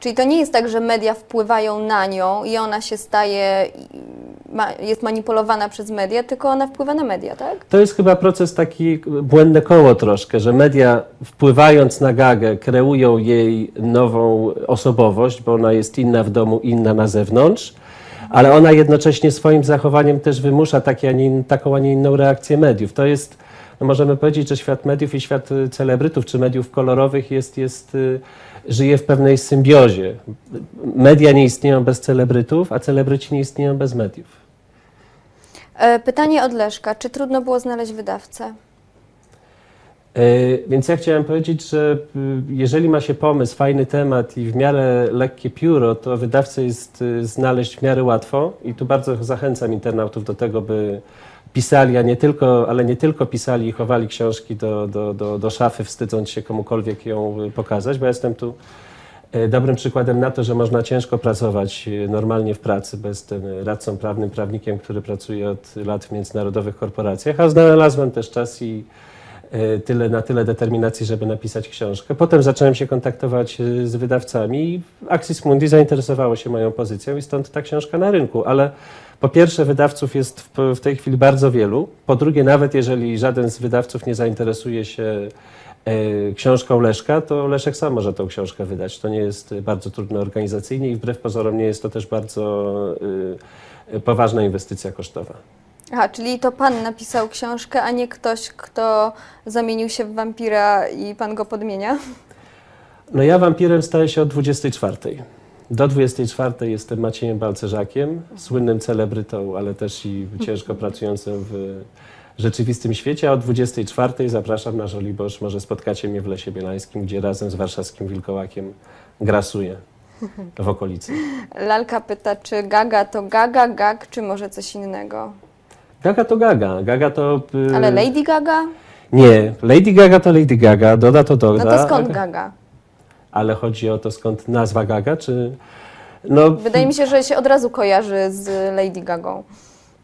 Czyli to nie jest tak, że media wpływają na nią i ona się staje, jest manipulowana przez media, tylko ona wpływa na media, tak? To jest chyba proces taki błędne koło troszkę, że media wpływając na Gagę kreują jej nową osobowość, bo ona jest inna w domu, inna na zewnątrz, ale ona jednocześnie swoim zachowaniem też wymusza a nie, taką, a nie inną reakcję mediów. To jest, no możemy powiedzieć, że świat mediów i świat y, celebrytów czy mediów kolorowych jest, jest, y, żyje w pewnej symbiozie. Media nie istnieją bez celebrytów, a celebryci nie istnieją bez mediów. E, Pytanie od Leszka. Czy trudno było znaleźć wydawcę? E, Więc ja chciałem powiedzieć, że y, jeżeli ma się pomysł, fajny temat i w miarę lekkie pióro, to wydawcę jest znaleźć w miarę łatwo i tu bardzo zachęcam internautów do tego, by pisali, a nie tylko, ale nie tylko pisali i chowali książki do, do, do, do szafy, wstydząc się komukolwiek ją pokazać, bo ja jestem tu e, dobrym przykładem na to, że można ciężko pracować e, normalnie w pracy bez tym radcą prawnym, prawnikiem, który pracuje od lat w międzynarodowych korporacjach, a znalazłem też czas i tyle, na tyle determinacji, żeby napisać książkę. Potem zacząłem się kontaktować e, z wydawcami i Axis Mundi zainteresowało się moją pozycją i stąd ta książka na rynku, ale po pierwsze wydawców jest w, w tej chwili bardzo wielu, po drugie nawet jeżeli żaden z wydawców nie zainteresuje się e, książką Leszka, to Leszek sam może tą książkę wydać. To nie jest e, bardzo trudne organizacyjnie i wbrew pozorom nie jest to też bardzo e, e, poważna inwestycja kosztowa. Aha, czyli to pan napisał książkę, a nie ktoś, kto zamienił się w wampira i pan go podmienia? No ja wampirem staję się od 24. Do 24 jestem Maciejem Balcerzakiem, słynnym celebrytą, ale też i ciężko pracującym w rzeczywistym świecie, a od 24 zapraszam na Żoliborz. Może spotkacie mnie w Lesie Bielańskim, gdzie razem z warszawskim wilkołakiem grasuję w okolicy. Lalka pyta, czy gaga to gaga, gag, czy może coś innego? Gaga to Gaga. Gaga to... y, Ale Lady Gaga? Nie, Lady Gaga to Lady Gaga, Doda to No Doda. to skąd gaga? Ale chodzi o to, skąd nazwa Gaga, czy... No, Wydaje mi się, że się od razu kojarzy z Lady Gagą.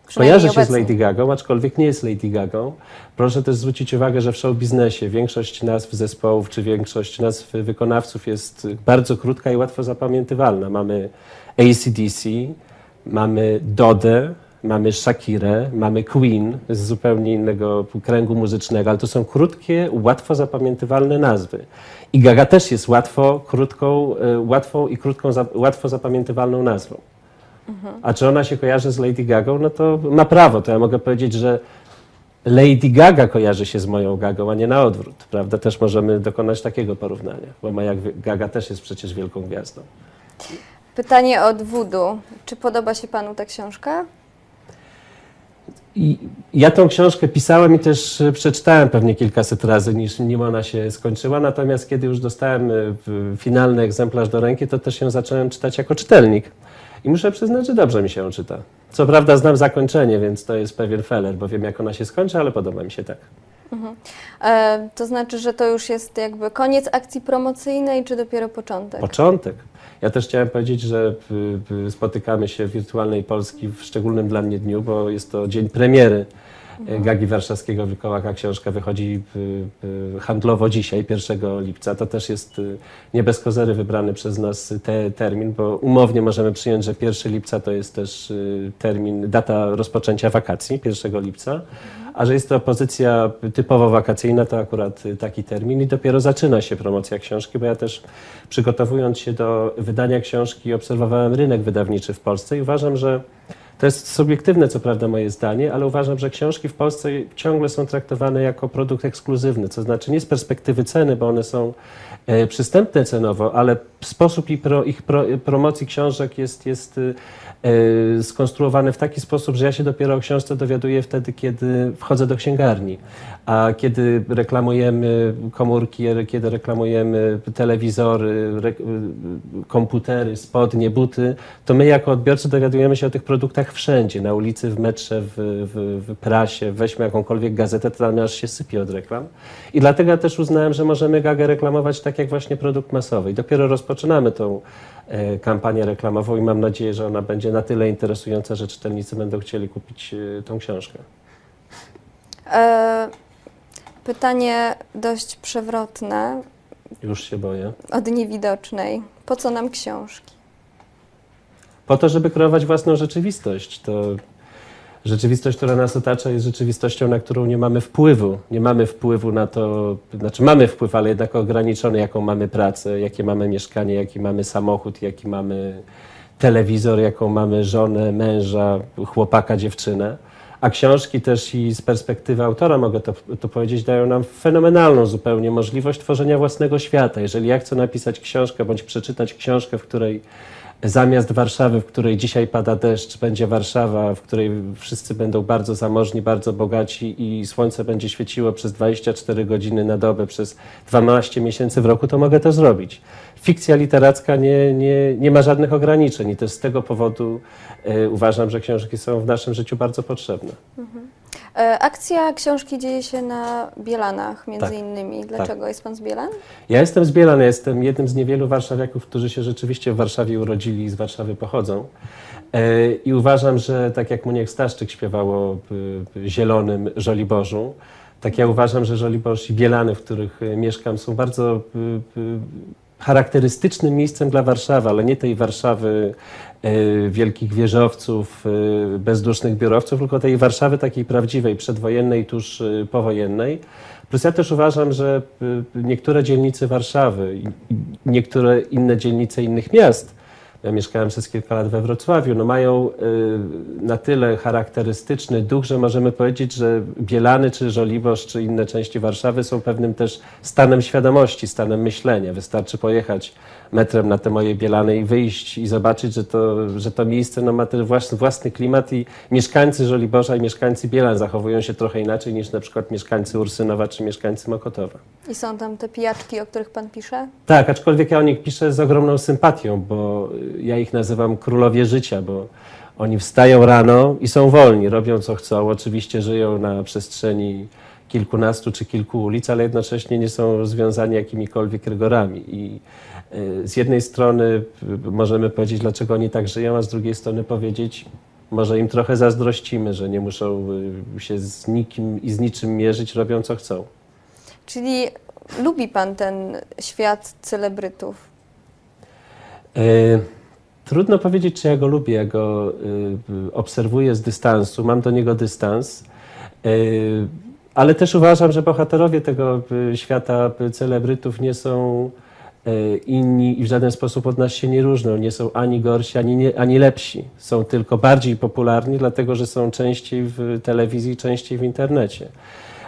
Przynajmniej Kojarzy się z obecnie. Lady Gagą, aczkolwiek nie jest Lady Gagą. Proszę też zwrócić uwagę, że w show biznesie większość nazw zespołów czy większość nazw wykonawców jest bardzo krótka i łatwo zapamiętywalna. Mamy ACDC, mamy Dodę, mamy Shakirę, mamy Queen z zupełnie innego kręgu muzycznego, ale to są krótkie, łatwo zapamiętywalne nazwy. I Gaga też jest łatwo, krótką, e, łatwą i krótką, łatwo zapamiętywalną nazwą. A czy ona się kojarzy z Lady Gagą? No to ma prawo. To ja mogę powiedzieć, że Lady Gaga kojarzy się z moją Gagą, a nie na odwrót. Prawda? Też możemy dokonać takiego porównania, bo moja Gaga też jest przecież wielką gwiazdą. Pytanie od Wudu. Czy podoba się panu ta książka? I ja tą książkę pisałem i też e, przeczytałem pewnie kilkaset razy, niż nim ona się skończyła. Natomiast kiedy już dostałem e, finalny egzemplarz do ręki, to też ją zacząłem czytać jako czytelnik. I muszę przyznać, że dobrze mi się ją czyta. Co prawda znam zakończenie, więc to jest pewien feller, bo wiem jak ona się skończy, ale podoba mi się tak. E, to znaczy, że to już jest jakby koniec akcji promocyjnej, czy dopiero początek? Początek. Ja też chciałem powiedzieć, że y, y, spotykamy się w Wirtualnej Polski w szczególnym dla mnie dniu, bo jest to dzień premiery Gagi Warszawskiego Wilkołaka. Książka wychodzi y, y, handlowo dzisiaj, 1 lipca. To też jest y, nie bez kozery wybrany przez nas te, termin, bo umownie możemy przyjąć, że 1 lipca to jest też termin, data rozpoczęcia wakacji, 1 lipca. A że jest to pozycja typowo wakacyjna, to akurat taki termin i dopiero zaczyna się promocja książki, bo ja też przygotowując się do wydania książki obserwowałem rynek wydawniczy w Polsce i uważam, że to jest subiektywne, co prawda, moje zdanie, ale uważam, że książki w Polsce ciągle są traktowane jako produkt ekskluzywny, to znaczy nie z perspektywy ceny, bo one są e, przystępne cenowo, ale sposób ich, pro, ich pro, promocji książek jest, jest e, skonstruowany w taki sposób, że ja się dopiero o książce dowiaduję wtedy, kiedy wchodzę do księgarni. A kiedy reklamujemy komórki, kiedy reklamujemy telewizory, re, komputery, spodnie, buty, to my jako odbiorcy dowiadujemy się o tych produktach wszędzie, na ulicy, w metrze, w, w, w prasie, weźmy jakąkolwiek gazetę, to tam aż się sypie od reklam. I dlatego też uznałem, że możemy Gagę reklamować tak jak właśnie produkt masowy. I dopiero rozpoczynamy tą e, kampanię reklamową i mam nadzieję, że ona będzie na tyle interesująca, że czytelnicy będą chcieli kupić e, tą książkę. E, pytanie dość przewrotne Już się boję. od niewidocznej. Po co nam książki? Po to, żeby kreować własną rzeczywistość. To rzeczywistość, która nas otacza, jest rzeczywistością, na którą nie mamy wpływu. Nie mamy wpływu na to, znaczy mamy wpływ, ale jednak ograniczony, jaką mamy pracę, jakie mamy mieszkanie, jaki mamy samochód, jaki mamy telewizor, jaką mamy żonę, męża, chłopaka, dziewczynę. A książki też i z perspektywy autora, mogę to, to powiedzieć, dają nam fenomenalną zupełnie możliwość tworzenia własnego świata. Jeżeli ja chcę napisać książkę bądź przeczytać książkę, w której zamiast Warszawy, w której dzisiaj pada deszcz, będzie Warszawa, w której wszyscy będą bardzo zamożni, bardzo bogaci i słońce będzie świeciło przez 24 godziny na dobę, przez 12 miesięcy w roku, to mogę to zrobić. Fikcja literacka nie, nie, nie ma żadnych ograniczeń i też z tego powodu e, uważam, że książki są w naszym życiu bardzo potrzebne. E, akcja książki dzieje się na Bielanach między Tak. innymi. Dlaczego jest pan z Bielan? Ja jestem z Bielan, ja jestem jednym z niewielu warszawiaków, którzy się rzeczywiście w Warszawie urodzili i z Warszawy pochodzą. E, I uważam, że tak jak Muniek Staszczyk śpiewało Zielonym Żoliborzu, tak ja uważam, że Żoliborz i Bielany, w których y, mieszkam, są bardzo charakterystycznym miejscem dla Warszawy, ale nie tej Warszawy y, wielkich wieżowców, y, bezdusznych biurowców, tylko tej Warszawy takiej prawdziwej, przedwojennej, tuż y, powojennej. Plus ja też uważam, że niektóre dzielnice Warszawy niektóre inne dzielnice innych miast, ja mieszkałem przez kilka lat we Wrocławiu, no mają y, na tyle charakterystyczny duch, że możemy powiedzieć, że Bielany czy Żoliborz czy inne części Warszawy są pewnym też stanem świadomości, stanem myślenia. Wystarczy pojechać metrem na te moje Bielany i wyjść i zobaczyć, że to, że to miejsce no, ma ten własny, własny klimat i mieszkańcy Żoliborza i mieszkańcy Bielan zachowują się trochę inaczej niż na przykład mieszkańcy Ursynowa czy mieszkańcy Mokotowa. I są tam te pijaczki, o których pan pisze? Tak, aczkolwiek ja o nich piszę z ogromną sympatią, bo y, ja ich nazywam królowie życia, bo oni wstają rano i są wolni, robią co chcą. Oczywiście żyją na przestrzeni kilkunastu czy kilku ulic, ale jednocześnie nie są związani jakimikolwiek rygorami. I y, z jednej strony y, możemy powiedzieć, dlaczego oni tak żyją, a z drugiej strony powiedzieć, może im trochę zazdrościmy, że nie muszą y, się z nikim i z niczym mierzyć, robią co chcą. Czyli lubi pan ten świat celebrytów? E, Trudno powiedzieć, czy ja go lubię. Ja go y, obserwuję z dystansu, mam do niego dystans, Y, ale też uważam, że bohaterowie tego y, świata celebrytów nie są inni i w żaden sposób od nas się nie różnią. Nie są ani gorsi, ani, nie, ani lepsi. Są tylko bardziej popularni, dlatego że są częściej w telewizji, częściej w internecie.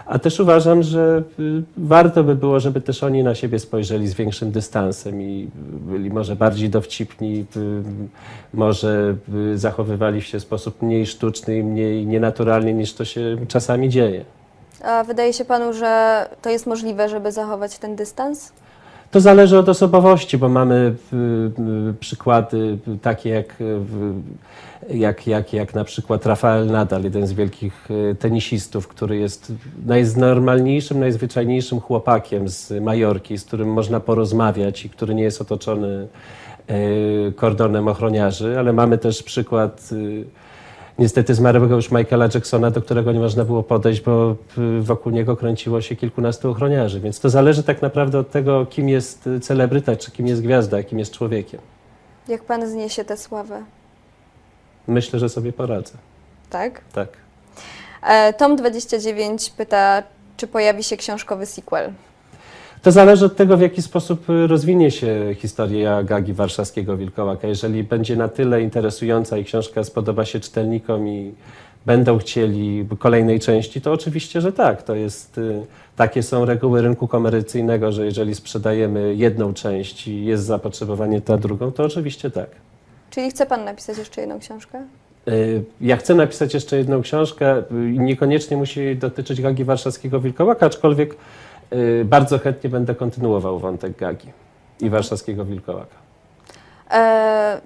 A też uważam, że y, warto by było, żeby też oni na siebie spojrzeli z większym dystansem i byli może bardziej dowcipni, y, może y, zachowywali się w sposób mniej sztuczny i mniej nienaturalnie niż to się czasami dzieje. A wydaje się panu, że to jest możliwe, żeby zachować ten dystans? To zależy od osobowości, bo mamy y, y, przykłady takie jak, y, jak, jak, jak na przykład Rafael Nadal, jeden z wielkich tenisistów, który jest najnormalniejszym, najzwyczajniejszym chłopakiem z Majorki, z którym można porozmawiać i który nie jest otoczony kordonem ochroniarzy, ale mamy też przykład niestety zmarłego już Michaela Jacksona, do którego nie można było podejść, bo y, wokół niego kręciło się kilkunastu ochroniarzy. Więc to zależy tak naprawdę od tego, kim jest y, celebryta, czy kim jest gwiazda, kim jest człowiekiem. Jak pan zniesie tę sławę? Myślę, że sobie poradzę. Tak? Tak. E, Tom 29 pyta, czy pojawi się książkowy sequel? To zależy od tego, w jaki sposób y, rozwinie się historia Gagi Warszawskiego Wilkołaka. Jeżeli będzie na tyle interesująca i książka spodoba się czytelnikom i będą chcieli kolejnej części, to oczywiście, że tak. To jest, y, takie są reguły rynku komercyjnego, że jeżeli sprzedajemy jedną część i jest zapotrzebowanie na drugą, to oczywiście tak. Czyli chce pan napisać jeszcze jedną książkę? Y, Ja chcę napisać jeszcze jedną książkę niekoniecznie musi dotyczyć Gagi Warszawskiego Wilkołaka, aczkolwiek bardzo chętnie będę kontynuował wątek Gagi i Warszawskiego Wilkołaka. E,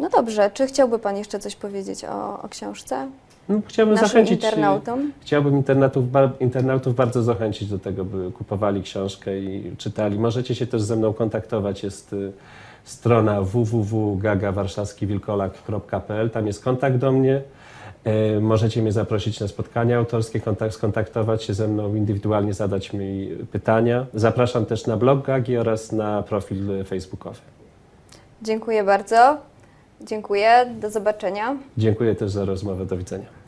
no dobrze, czy chciałby pan jeszcze coś powiedzieć o, o książce? No, chciałbym Naszym zachęcić, y, internautom? chciałbym internautów, internautów bardzo zachęcić do tego, by kupowali książkę i czytali. Możecie się też ze mną kontaktować. Jest y, strona www.gagawarszawskiwilkolak.pl. Tam jest kontakt do mnie. E, Możecie mnie zaprosić na spotkania autorskie, kontakt, skontaktować się ze mną indywidualnie, zadać mi pytania. Zapraszam też na blog Gagi oraz na profil facebookowy. Dziękuję bardzo. Dziękuję. Do zobaczenia. Dziękuję też za rozmowę. Do widzenia.